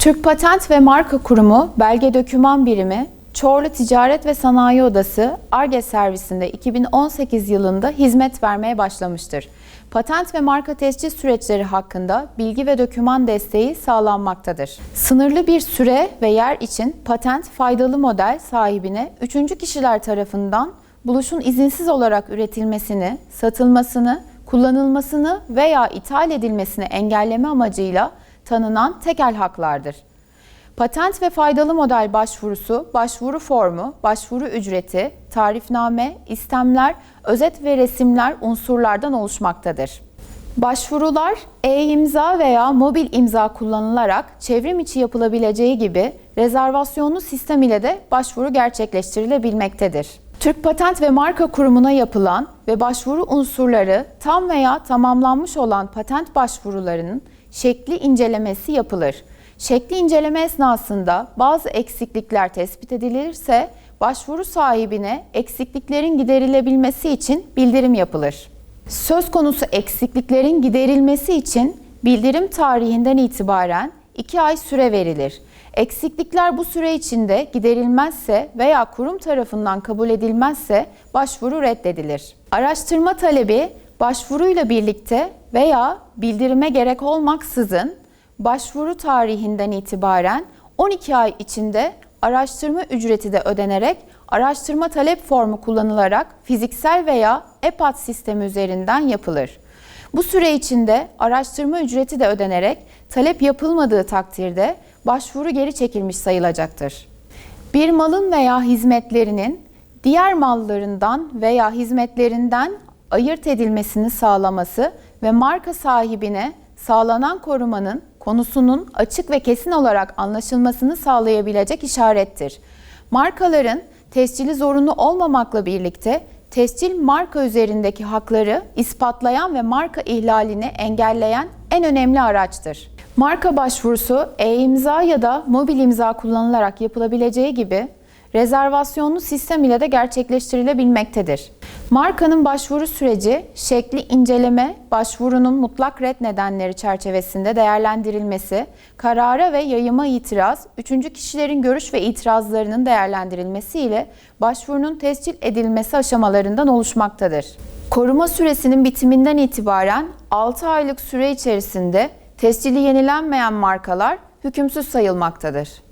Türk Patent ve Marka Kurumu Belge Döküman Birimi Çorlu Ticaret ve Sanayi Odası ARGE servisinde 2018 yılında hizmet vermeye başlamıştır. Patent ve marka tescil süreçleri hakkında bilgi ve döküman desteği sağlanmaktadır. Sınırlı bir süre ve yer için patent faydalı model sahibine üçüncü kişiler tarafından buluşun izinsiz olarak üretilmesini, satılmasını, kullanılmasını veya ithal edilmesini engelleme amacıyla tanınan tekel haklardır. Patent ve faydalı model başvurusu, başvuru formu, başvuru ücreti, tarifname, istemler, özet ve resimler unsurlardan oluşmaktadır. Başvurular e-imza veya mobil imza kullanılarak çevrim içi yapılabileceği gibi rezervasyonlu sistem ile de başvuru gerçekleştirilebilmektedir. Türk Patent ve Marka Kurumu'na yapılan ve başvuru unsurları tam veya tamamlanmış olan patent başvurularının şekli incelemesi yapılır. Şekli inceleme esnasında bazı eksiklikler tespit edilirse başvuru sahibine eksikliklerin giderilebilmesi için bildirim yapılır. Söz konusu eksikliklerin giderilmesi için bildirim tarihinden itibaren 2 ay süre verilir. Eksiklikler bu süre içinde giderilmezse veya kurum tarafından kabul edilmezse başvuru reddedilir. Araştırma talebi başvuruyla birlikte veya bildirime gerek olmaksızın başvuru tarihinden itibaren 12 ay içinde araştırma ücreti de ödenerek araştırma talep formu kullanılarak fiziksel veya EPAT sistemi üzerinden yapılır. Bu süre içinde araştırma ücreti de ödenerek talep yapılmadığı takdirde başvuru geri çekilmiş sayılacaktır. Bir malın veya hizmetlerinin diğer mallarından veya hizmetlerinden ayırt edilmesini sağlaması ve marka sahibine sağlanan korumanın konusunun açık ve kesin olarak anlaşılmasını sağlayabilecek işarettir. Markaların tescili zorunlu olmamakla birlikte tescil marka üzerindeki hakları ispatlayan ve marka ihlalini engelleyen en önemli araçtır. Marka başvurusu e-imza ya da mobil imza kullanılarak yapılabileceği gibi rezervasyonlu sistem ile de gerçekleştirilebilmektedir. Markanın başvuru süreci, şekli inceleme, başvurunun mutlak red nedenleri çerçevesinde değerlendirilmesi, karara ve yayıma itiraz, üçüncü kişilerin görüş ve itirazlarının değerlendirilmesi ile başvurunun tescil edilmesi aşamalarından oluşmaktadır. Koruma süresinin bitiminden itibaren 6 aylık süre içerisinde tescili yenilenmeyen markalar hükümsüz sayılmaktadır.